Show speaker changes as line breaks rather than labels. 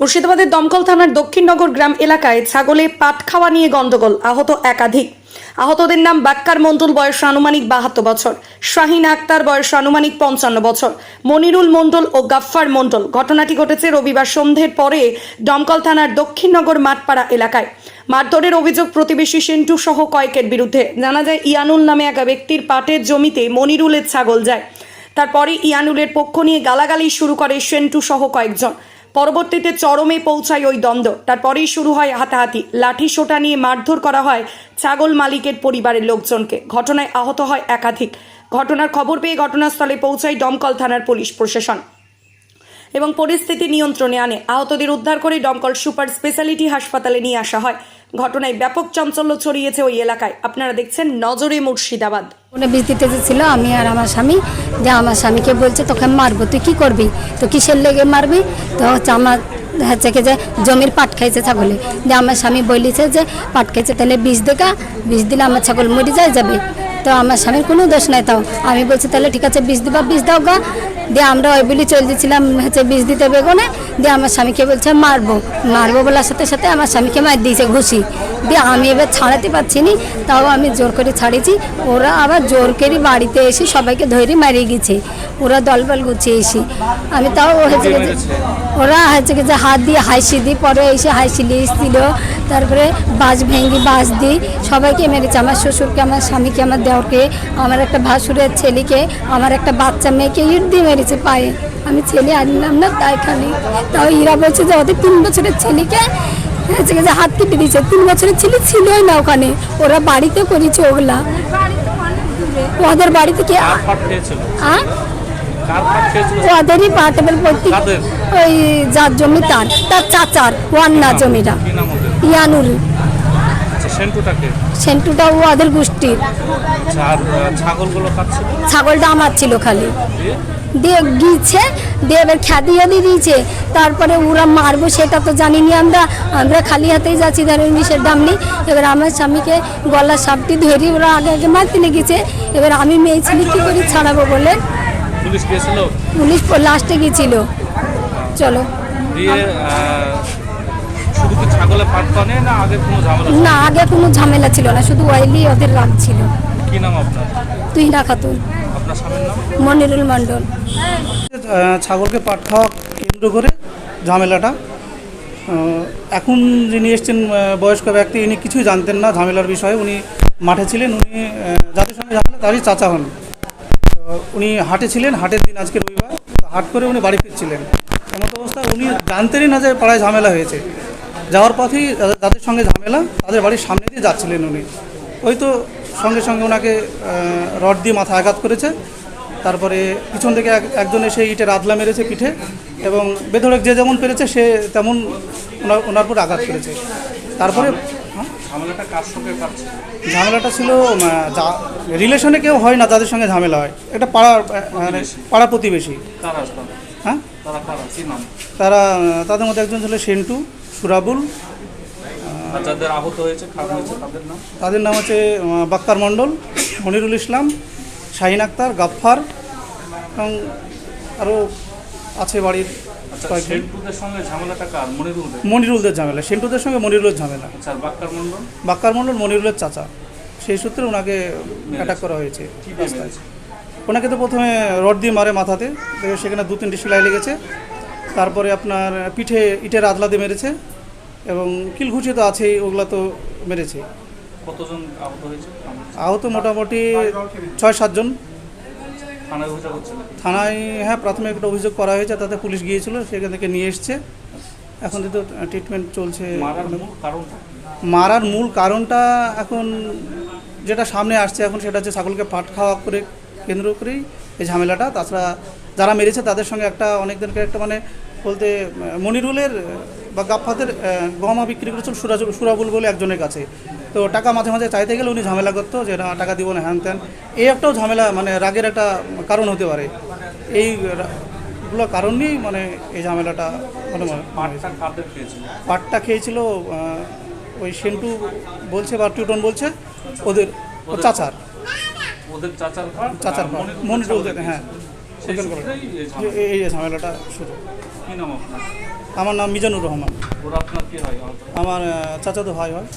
মুর্শিদাবাদের দমকল থানার দক্ষিণনগর গ্রাম এলাকায় ছাগলে পাট খাওয়া নিয়ে গন্ডগোল, আহত একাধিক। আহতদের নাম বাক্কার মণ্ডল বয়স আনুমানিক বাহাত্তর বছর। শাহিন আক্তার, বয়স আনুমানিক পঞ্চান্ন বছর। মনিরুল মণ্ডল ও গাফফার মণ্ডল ঘটনাটি ঘটেছে রবিবার সন্ধ্যের পরে দমকল থানার দক্ষিণনগর মাঠপাড়া এলাকায়। মারধরের অভিযোগ প্রতিবেশী সেন্টু সহ কয়েকের বিরুদ্ধে। জানা যায়, ইয়ানুল নামে এক ব্যক্তির পাটের জমিতে মনিরুলের ছাগল যায়। তারপরে ইয়ানুলের পক্ষ নিয়ে গালাগালি শুরু করে সেন্টু সহ কয়েকজন। পরবর্তীতে চরমে পৌঁছায় ওই দ্বন্দ্ব। তারপরেই শুরু হয় হাতাহাতি। লাঠি সোটা নিয়ে মারধর করা হয় ছাগল মালিকের পরিবারের লোকজনকে। ঘটনায় আহত হয় একাধিক। ঘটনার খবর পেয়ে ঘটনাস্থলে পৌঁছায় দমকল থানার পুলিশ প্রশাসন। এবং পরিস্থিতি নিয়ন্ত্রণে আনে। আহতদের উদ্ধার করে দমকল সুপার স্পেশালিটি হাসপাতালে নিয়ে আসা হয়। ঘটনায় ব্যাপক চাঞ্চল্য ছড়িয়েছে ওই এলাকায়। আপনারা দেখছেন নজরে মুর্শিদাবাদ।
ওনে বীজ দিতে ছিল আমি আর আমার স্বামী। যে আমার স্বামীকে বলছে, তোকে মারবো, তুই কি করবি? তো কিসের লেগে মারবি? তো হচ্ছে আমার হচ্ছে কি যে জমির পাট খাইছে ছাগলে। যে আমার স্বামী বলিছে যে, পাট খাইছে, তাহলে বীজ দেখা বীজ দিলে আমার ছাগল মরে যায় যাবে। তো আমার স্বামীর কোনো দোষ নাই তাও। আমি বলছি তাহলে ঠিক আছে বীজ দিবা বীজ দাও গা। দিয়ে আমরা ওই বলি চলে দিয়েছিলাম হচ্ছে বীজ দিতে বেগুনে। দিয়ে আমার স্বামীকে বলছে মারবো। মারবো বলার সাথে সাথে আমার স্বামীকে মার দিয়েছে ঘুষি। দিয়ে আমি এবার ছাড়াতে পারছি নি তাও আমি জোর করে ছাড়িয়েছি। ওরা আবার জোর করে বাড়িতে এসে সবাইকে ধরে মারিয়ে গেছে। ওরা দলবল গুছিয়ে এসে। আমি তাও হয়েছে ওরা হচ্ছে কি যে হাত দিয়ে হাসি দিই পরে এসে হাসি লিস দিল তারপরে বাঁশ ভেঙ্গি বাঁশ দিই সবাইকে মেরেছে। আমার শ্বশুরকে আমার স্বামীকে আমার দেওরকে আমার একটা ভাসুরের ছেলেকে আমার একটা বাচ্চা মেয়েকে ইট দিয়ে মেরেছে পায়ে। আমি ছেলে আনলাম না তাই খালি। তাও ইরা বলছে যে ওদের তিন বছরের ছেলেকে কি যে হাত কেটে দিয়েছে। তিন বছরের ছেলে ছিলই না ওখানে। ওরা বাড়িতে করেছে ওগুলা। ওদের বাড়ি থেকে
কার পাট খেয়েছিল?
আ?
কার পাট খেয়েছিল?
ওদেরই পাটেবেল প্রত্যেক? ওই যার জমি তার তার চাচার ওয়ান্না জমিটা।
কি
ইয়ানুর।
সেন্টুটাকে?
সেন্টুটা ও ওদের গোষ্ঠীর।
আচ্ছা আর ছাগলগুলো কাটছিল
ছাগলটা আমার ছিল খালি।
দিয়ে?
গিয়েছে দিয়ে এবার খ্যাদিও দিয়ে দিয়েছে। তারপরে ওরা মারবো সেটা তো জানিনি আমরা। আমরা খালি হাতেই যাচ্ছি ধরেন দাম নেই এবার আমার স্বামীকে গলার সাপটি ধরি ওরা আগে আগে মারতে লেগেছে এবার আমি মেয়ে ছেলে কী করে ছাড়াবো বলে?
পুলিশ গিয়েছিল?
পুলিশ লাস্টে গিয়েছিল। চলো।
দিয়ে না আগে কোনো ঝামেলা ছিল?
না আগে কোনো ঝামেলা ছিল না শুধু ওয়াইলি ওদের রাগ ছিল।
কি নাম আপনার?
তুই না খাতুন।
আপনার স্বামীর নাম?
মনিরুল মণ্ডল।
ছাগলকে পাট খাওয়া কেন্দ্র করে ঝামেলাটা। এখন যিনি এসছেন বয়স্ক ব্যক্তি ইনি কিছুই জানতেন না ঝামেলার বিষয়ে। উনি মাঠে ছিলেন উনি যাদের সঙ্গে ঝামেলা তারই চাচা হন। উনি হাটে ছিলেন হাটের দিন আজকে রবিবার। হাট করে উনি বাড়ি ফিরছিলেন। এমত অবস্থা উনি জানতেনই না যে পাড়ায় ঝামেলা হয়েছে। যাওয়ার পথেই যাদের- সঙ্গে ঝামেলা তাদের বাড়ির সামনে দিয়ে যাচ্ছিলেন উনি। ওই তো সঙ্গে সঙ্গে ওনাকে রড দিয়ে মাথা আঘাত করেছে। তারপরে পিছন থেকে এক- একজন এসে ইটের আদলা মেরেছে পিঠে এবং বেধড়ক যে যেমন পেরেছে সে তেমন ওনার ওনার উপর আঘাত করেছে। তারপরে হ্যাঁ?
ঝামেলাটা
ছিল? রিলেশনে কেউ হয় না তাদের সঙ্গে ঝামেলা হয়। এটা পাড়ার মানে পাড়া প্রতিবেশী। হ্যাঁ?
তারা
তাদের মধ্যে একজন ছিল সেন্টু। সুরাবুল।
যাদের আহত হয়েছে তাদের নাম?
তাদের নাম হচ্ছে আহ, বাক্কার মণ্ডল মনিরুল ইসলাম শাহিন আক্তার গাফফার এবং আরও আছে বাড়ির
আচ্ছা মনিরুলদের?
ঝামেলা সেন্টুদের সঙ্গে মনিরুলের ঝামেলা।
আচ্ছা বাক্কার
মণ্ডল? মনিরুলের চাচা। সেই সূত্রে ওনাকে অ্যাটাক করা হয়েছে? ওনাকে তো প্রথমে রড দিয়ে মারে মাথাতে সেখানে দু তিনটি সেলাই লেগেছে। তারপরে আপনার পিঠে ইটের আদলা দিয়ে মেরেছে এবং কিলঘুষি তো আছেই ওগুলা তো মেরেছে।
কতজন আহত হয়েছে?
আহত মোটামুটি ছয় সাতজন
থানায়
হ্যাঁ প্রাথমিক একটা অভিযোগ করা হয়েছে তাতে পুলিশ গিয়েছিল সেখান থেকে নিয়ে এসছে। এখন তো ট্রিটমেন্ট চলছে
মারার মূল কারণটা?
মারার মূল কারণটা এখন যেটা সামনে আসছে এখন সেটা হচ্ছে ছাগলকে পাট খাওয়া করে কেন্দ্র করেই এই ঝামেলাটা। তাছাড়া যারা মেরেছে তাদের সঙ্গে একটা অনেক দিনকে একটা মানে বলতে মনিরুলের বা গাফফাদের আহ, গহমা বিক্রি করেছিল সুরাজুল সুরাবুল বলে একজনের কাছে। তো টাকা মাঝে মাঝে চাইতে গেলে উনি ঝামেলা করতো যে না টাকা দিব না হ্যান ত্যান। এই একটাও ঝামেলা মানে রাগের একটা কারণ হতে পারে। এই রা- গুলো কারণ নিয়েই মানে এই ঝামেলাটা মানে
পাটটা খেয়েছিল?
ওই সেন্টু বলছে বা টিউটন বলছে ওদের চাচার।
ওদের চাচার
চাচার
মনিরুল
হ্যাঁ।
এই
ঝামেলাটা শুরু। আমার নাম মিজানুর রহমান। আমার চাচাতো ভাই হয়।